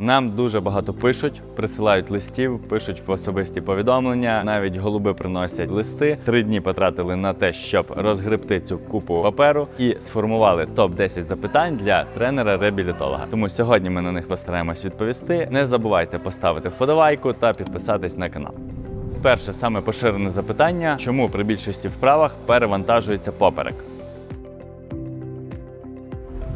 Нам дуже багато пишуть, присилають листів, пишуть в особисті повідомлення. Навіть голуби приносять листи. Три дні потратили на те, щоб розгребти цю купу паперу і сформували топ 10 запитань для тренера-реабілітолога. Тому сьогодні ми на них постараємось відповісти. Не забувайте поставити вподобайку та підписатись на канал. Перше саме поширене запитання: чому при більшості вправах перевантажується поперек?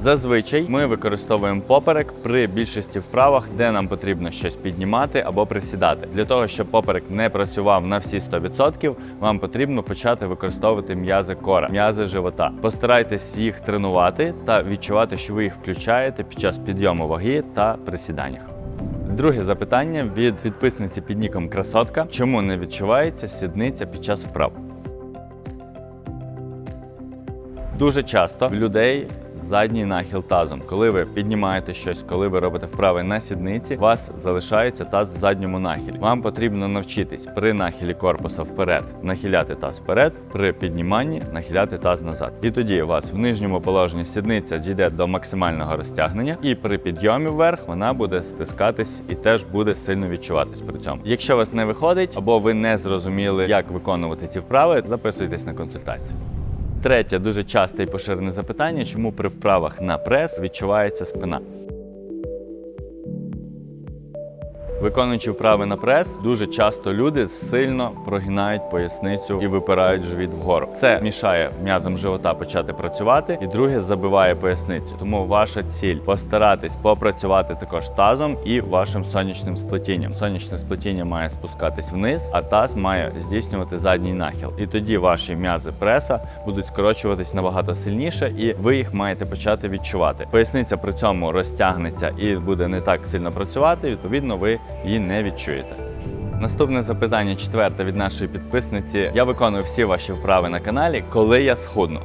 Зазвичай ми використовуємо поперек при більшості вправах, де нам потрібно щось піднімати або присідати. Для того, щоб поперек не працював на всі 100%, вам потрібно почати використовувати м'язи кора, м'язи живота. Постарайтесь їх тренувати та відчувати, що ви їх включаєте під час підйому ваги та присіданнях. Друге запитання від підписниці під ніком Красотка: чому не відчувається сідниця під час вправ? Дуже часто в людей задній нахил тазом. Коли ви піднімаєте щось, коли ви робите вправи на сідниці, у вас залишається таз в задньому нахилі. Вам потрібно навчитись при нахилі корпуса вперед нахиляти таз вперед, при підніманні нахиляти таз назад. І тоді у вас в нижньому положенні сідниця дійде до максимального розтягнення, і при підйомі вверх вона буде стискатись і теж буде сильно відчуватись при цьому. Якщо у вас не виходить або ви не зрозуміли, як виконувати ці вправи, записуйтесь на консультацію. Третє дуже часте і поширене запитання, чому при вправах на прес відчувається спина. Виконуючи вправи на прес, дуже часто люди сильно прогинають поясницю і випирають живіт вгору. Це мішає м'язам живота почати працювати, і друге забиває поясницю. Тому ваша ціль постаратись попрацювати також тазом і вашим сонячним сплетінням. Сонячне сплетіння має спускатись вниз, а таз має здійснювати задній нахил. І тоді ваші м'язи преса будуть скорочуватись набагато сильніше, і ви їх маєте почати відчувати. Поясниця при цьому розтягнеться і буде не так сильно працювати. Відповідно, ви її не відчуєте. Наступне запитання, четверте від нашої підписниці. Я виконую всі ваші вправи на каналі, коли я схудну.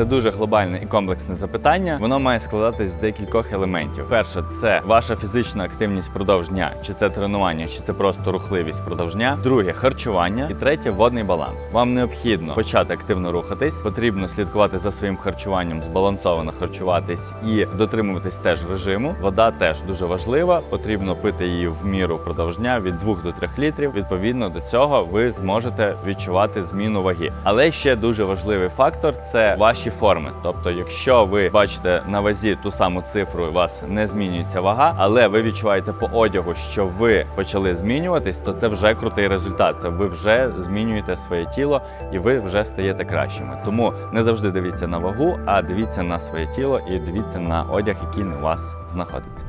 Це дуже глобальне і комплексне запитання. Воно має складатись з декількох елементів. Перше, це ваша фізична активність впродовж дня, чи це тренування, чи це просто рухливість впродовж дня. Друге харчування. І третє водний баланс. Вам необхідно почати активно рухатись. Потрібно слідкувати за своїм харчуванням, збалансовано харчуватись і дотримуватись теж режиму. Вода теж дуже важлива. Потрібно пити її в міру впродовж дня від 2 до 3 літрів. Відповідно до цього ви зможете відчувати зміну ваги. Але ще дуже важливий фактор це ваші форми. Тобто, якщо ви бачите на вазі ту саму цифру, у вас не змінюється вага, але ви відчуваєте по одягу, що ви почали змінюватись, то це вже крутий результат. Це ви вже змінюєте своє тіло і ви вже стаєте кращими. Тому не завжди дивіться на вагу, а дивіться на своє тіло і дивіться на одяг, який на вас знаходиться.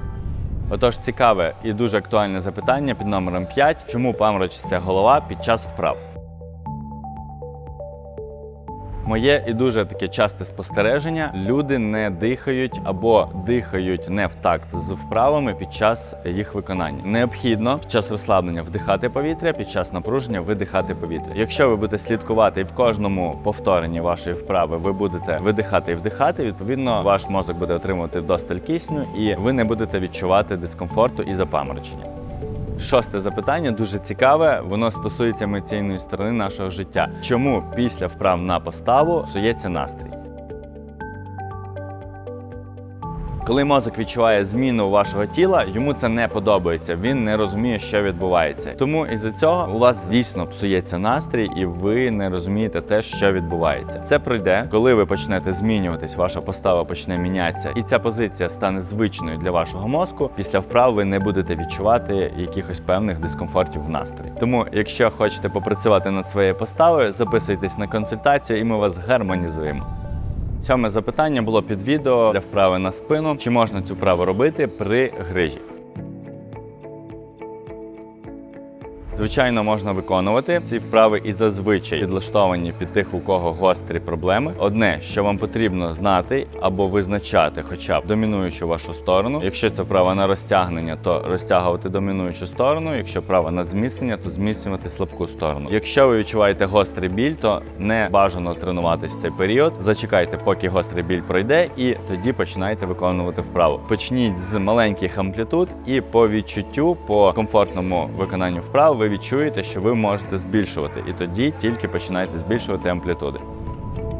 Отож, цікаве і дуже актуальне запитання під номером 5. Чому паморочиться голова під час вправ? Моє і дуже таке часте спостереження: люди не дихають або дихають не в такт з вправами під час їх виконання. Необхідно під час розслаблення вдихати повітря, під час напруження видихати повітря. Якщо ви будете слідкувати і в кожному повторенні вашої вправи ви будете видихати і вдихати, відповідно ваш мозок буде отримувати вдосталь кисню, і ви не будете відчувати дискомфорту і запаморочення. Шосте запитання дуже цікаве. Воно стосується емоційної сторони нашого життя. Чому після вправ на поставу псується настрій? Коли мозок відчуває зміну вашого тіла, йому це не подобається. Він не розуміє, що відбувається. Тому із-за цього у вас дійсно псується настрій, і ви не розумієте те, що відбувається. Це пройде, коли ви почнете змінюватись, ваша постава почне мінятися, і ця позиція стане звичною для вашого мозку. Після вправ ви не будете відчувати якихось певних дискомфортів в настрої. Тому, якщо хочете попрацювати над своєю поставою, записуйтесь на консультацію, і ми вас гармонізуємо. Сьоме запитання було під відео для вправи на спину. Чи можна цю вправу робити при грижі? Звичайно, можна виконувати ці вправи і зазвичай підлаштовані під тих, у кого гострі проблеми. Одне, що вам потрібно знати або визначати, хоча б домінуючу вашу сторону. Якщо це вправа на розтягнення, то розтягувати домінуючу сторону. Якщо вправа на зміцнення, то зміцнювати слабку сторону. Якщо ви відчуваєте гострий біль, то не бажано тренуватись в цей період. Зачекайте, поки гострий біль пройде, і тоді починайте виконувати вправу. Почніть з маленьких амплітуд, і по відчуттю, по комфортному виконанню вправ, ви відчуєте, що ви можете збільшувати, і тоді тільки починайте збільшувати амплітуди.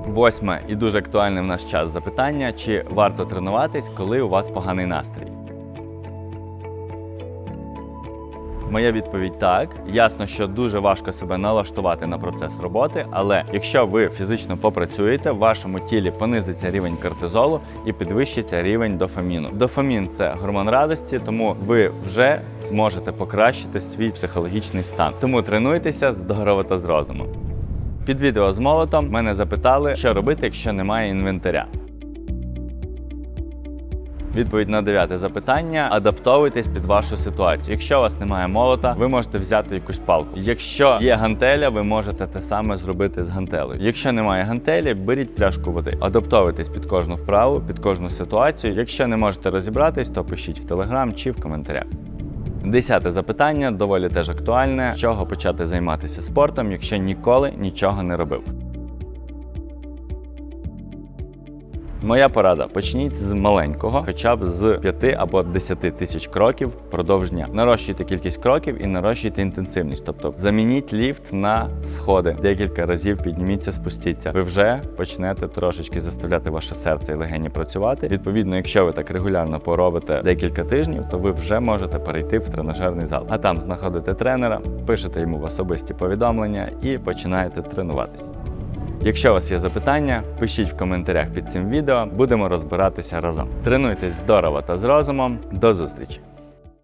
Восьме і дуже актуальне в наш час запитання: чи варто тренуватись, коли у вас поганий настрій? Моя відповідь так. Ясно, що дуже важко себе налаштувати на процес роботи, але якщо ви фізично попрацюєте, в вашому тілі понизиться рівень кортизолу і підвищиться рівень дофаміну. Дофамін це гормон радості, тому ви вже зможете покращити свій психологічний стан. Тому тренуйтеся здорово та з розумом. Під відео з молотом мене запитали, що робити, якщо немає інвентаря. Відповідь на дев'яте запитання: адаптовуйтесь під вашу ситуацію. Якщо у вас немає молота, ви можете взяти якусь палку. Якщо є гантеля, ви можете те саме зробити з гантелею. Якщо немає гантелі, беріть пляшку води. Адаптовуйтесь під кожну вправу, під кожну ситуацію. Якщо не можете розібратись, то пишіть в телеграм чи в коментарях. Десяте запитання доволі теж актуальне: з чого почати займатися спортом, якщо ніколи нічого не робив. Моя порада: почніть з маленького, хоча б з 5 або 10 тисяч кроків впродовж дня. Нарощуйте кількість кроків і нарощуйте інтенсивність. Тобто замініть ліфт на сходи. Декілька разів підніміться, спустіться. Ви вже почнете трошечки заставляти ваше серце і легені працювати. Відповідно, якщо ви так регулярно поробите декілька тижнів, то ви вже можете перейти в тренажерний зал. А там знаходите тренера, пишете йому в особисті повідомлення і починаєте тренуватись. Якщо у вас є запитання, пишіть в коментарях під цим відео, будемо розбиратися разом. Тренуйтесь здорово та з розумом. До зустрічі!